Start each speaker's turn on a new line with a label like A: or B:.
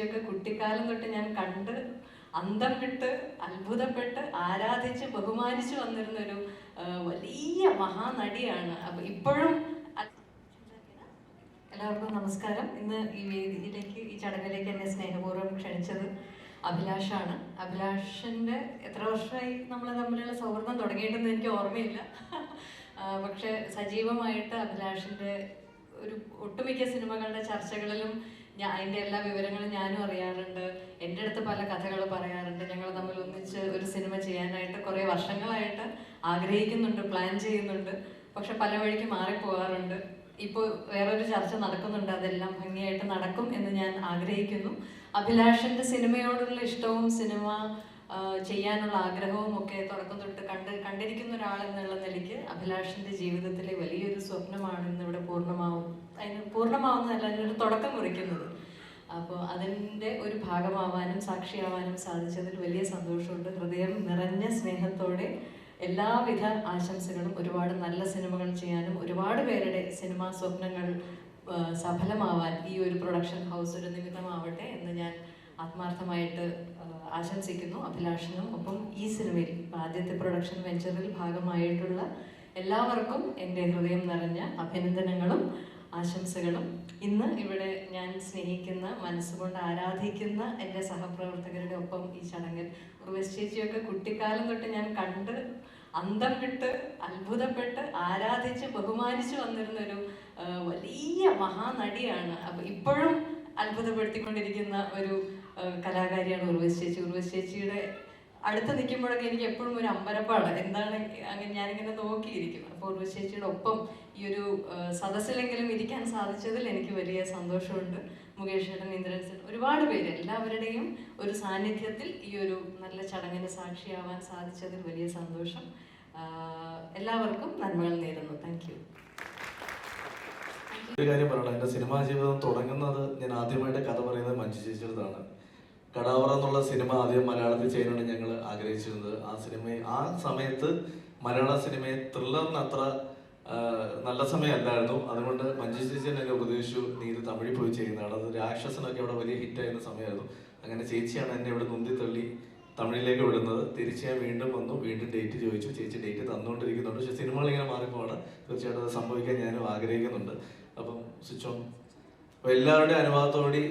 A: ചേച്ചിയൊക്കെ കുട്ടിക്കാലം തൊട്ട് ഞാൻ കണ്ട് അന്തം വിട്ട് അത്ഭുതപ്പെട്ട് ആരാധിച്ച് ബഹുമാനിച്ചു വന്നിരുന്നൊരു ഒരു വലിയ മഹാനടിയാണ്. അപ്പൊ ഇപ്പോഴും എല്ലാവർക്കും നമസ്കാരം. ഇന്ന് ഈ വേദിയിലേക്ക് ഈ ചടങ്ങിലേക്ക് എന്നെ സ്നേഹപൂർവം ക്ഷണിച്ചത് അഭിലാഷാണ്. അഭിലാഷിന്റെ എത്ര വർഷമായി നമ്മൾ തമ്മിലുള്ള സൗഹൃദം തുടങ്ങിയിട്ടെന്ന് എനിക്ക് ഓർമ്മയില്ല. പക്ഷെ സജീവമായിട്ട് അഭിലാഷിന്റെ ഒരു ഒട്ടുമിക്ക സിനിമകളുടെ ചർച്ചകളിലും ഞാൻ അതിന്റെ എല്ലാ വിവരങ്ങളും ഞാനും അറിയാറുണ്ട്. എന്റെ അടുത്ത് പല കഥകൾ പറയാറുണ്ട്. ഞങ്ങൾ തമ്മിൽ ഒന്നിച്ച് ഒരു സിനിമ ചെയ്യാനായിട്ട് കുറേ വർഷങ്ങളായിട്ട് ആഗ്രഹിക്കുന്നുണ്ട് പ്ലാൻ ചെയ്യുന്നുണ്ട്. പക്ഷെ പല വഴിക്ക് മാറിപ്പോകാറുണ്ട് ഇപ്പോൾ വേറൊരു ചർച്ച നടക്കുന്നുണ്ട്. അതെല്ലാം ഭംഗിയായിട്ട് നടക്കും എന്ന് ഞാൻ ആഗ്രഹിക്കുന്നു. അഭിലാഷിന്റെ സിനിമയോടുള്ള ഇഷ്ടവും സിനിമ ചെയ്യാനുള്ള ആഗ്രഹവും ഒക്കെ തുടക്കം തൊട്ട് കണ്ട് കണ്ടിരിക്കുന്ന ഒരാൾ എന്നുള്ള നിലയ്ക്ക് അഭിലാഷിന്റെ ജീവിതത്തിലെ വലിയൊരു സ്വപ്നമാണ് ഇന്ന് ഇവിടെ പൂർണമാവും. അതിന് പൂർണമാവുന്നതല്ല അതിനൊരു തുടക്കം കുറിക്കുന്നത്. അപ്പോൾ അതിന്റെ ഒരു ഭാഗമാവാനും സാക്ഷിയാവാനും സാധിച്ചതിൽ വലിയ സന്തോഷമുണ്ട്. ഹൃദയം നിറഞ്ഞ സ്നേഹത്തോടെ എല്ലാവിധ ആശംസകളും ഒരുപാട് നല്ല സിനിമകൾ ചെയ്യാനും ഒരുപാട് പേരുടെ സിനിമാ സ്വപ്നങ്ങൾ സഫലമാവാൻ ഈ ഒരു പ്രൊഡക്ഷൻ ഹൗസ് ഒരു നിമിത്തമാവട്ടെ എന്ന് ഞാൻ ആത്മാർത്ഥമായിട്ട് ആശംസിക്കുന്നു. അഭിലാഷനും ഒപ്പം ഈ സിനിമയിൽ ആദ്യത്തെ പ്രൊഡക്ഷൻ വെഞ്ചറിൽ ഭാഗമായിട്ടുള്ള എല്ലാവർക്കും എന്റെ ഹൃദയം നിറഞ്ഞ അഭിനന്ദനങ്ങളും ആശംസകളും. ഇന്ന് ഇവിടെ ഞാൻ സ്നേഹിക്കുന്ന മനസ്സുകൊണ്ട് ആരാധിക്കുന്ന എന്റെ സഹപ്രവർത്തകരുടെ ഒപ്പം ഈ ചടങ്ങിൽ ഉർവശ് ചേച്ചിയൊക്കെ കുട്ടിക്കാലം തൊട്ട് ഞാൻ കണ്ട് അന്തം വിട്ട് അത്ഭുതപ്പെട്ട് ആരാധിച്ച് ബഹുമാനിച്ചു വന്നിരുന്നൊരു വലിയ മഹാനടിയാണ്. അപ്പൊ ഇപ്പോഴും അത്ഭുതപ്പെടുത്തിക്കൊണ്ടിരിക്കുന്ന ഒരു കലാകാരിയാണ് ഉർവശി ചേച്ചി. ഉർവശി ചേച്ചിയുടെ അടുത്ത് നിൽക്കുമ്പോഴൊക്കെ എനിക്ക് എപ്പോഴും ഒരു അമ്പരപ്പാട്. എന്താണ് അങ്ങനെ ഞാനിങ്ങനെ നോക്കിയിരിക്കും. അപ്പോൾ ഉർവശി ചേച്ചിയുടെ ഒപ്പം ഈ ഒരു സദസ്സിലെങ്കിലും ഇരിക്കാൻ സാധിച്ചതിൽ എനിക്ക് വലിയ സന്തോഷമുണ്ട്. മുകേഷ് ചേട്ടൻ ഇന്ദ്രൻ ചേട്ടൻ ഒരുപാട് പേര് എല്ലാവരുടെയും ഒരു സാന്നിധ്യത്തിൽ ഈ ഒരു നല്ല ചടങ്ങിന് സാക്ഷിയാവാൻ സാധിച്ചതിൽ വലിയ സന്തോഷം. എല്ലാവർക്കും നന്മകൾ നേരുന്നു. താങ്ക്
B: ഒരു കാര്യം പറയണം എന്റെ സിനിമാ ജീവിതം തുടങ്ങുന്നത് ഞാൻ ആദ്യമായിട്ട് കഥ പറയുന്നത് മഞ്ജു ചേച്ചിയുടേതാണ്. കടാവറ എന്നുള്ള സിനിമ ആദ്യം മലയാളത്തിൽ ചെയ്യാനാണ് ഞങ്ങൾ ആഗ്രഹിച്ചിരുന്നത്. ആ സിനിമ ആ സമയത്ത് മലയാള സിനിമയെ ത്രില്ലറിന് അത്ര നല്ല സമയമല്ലായിരുന്നു. അതുകൊണ്ട് മഞ്ജു ചേച്ചി എന്നെ ഉപദേശിച്ചു നീ ഇത് തമിഴിൽ പോയി ചെയ്യുന്നതാണ്. അത് രാക്ഷസനൊക്കെ അവിടെ വലിയ ഹിറ്റ് ആയിരുന്ന സമയമായിരുന്നു. അങ്ങനെ ചേച്ചിയാണ് എന്നെ ഇവിടെ നൊന്തി തള്ളി തമിഴിലേക്ക് വിടുന്നത്. തിരിച്ച് ഞാൻ വീണ്ടും വന്നു വീണ്ടും ഡേറ്റ് ചോദിച്ചു. ചേച്ചി ഡേറ്റ് തന്നുകൊണ്ടിരിക്കുന്നുണ്ട്. പക്ഷെ സിനിമകളിങ്ങനെ ഇങ്ങനെ തീർച്ചയായിട്ടും അത് സംഭവിക്കാൻ ഞാനും ആഗ്രഹിക്കുന്നുണ്ട്. അപ്പം സ്വിച്ച് ഓൺ. അപ്പോൾ എല്ലാവരുടെയും അനുവാദത്തോടെ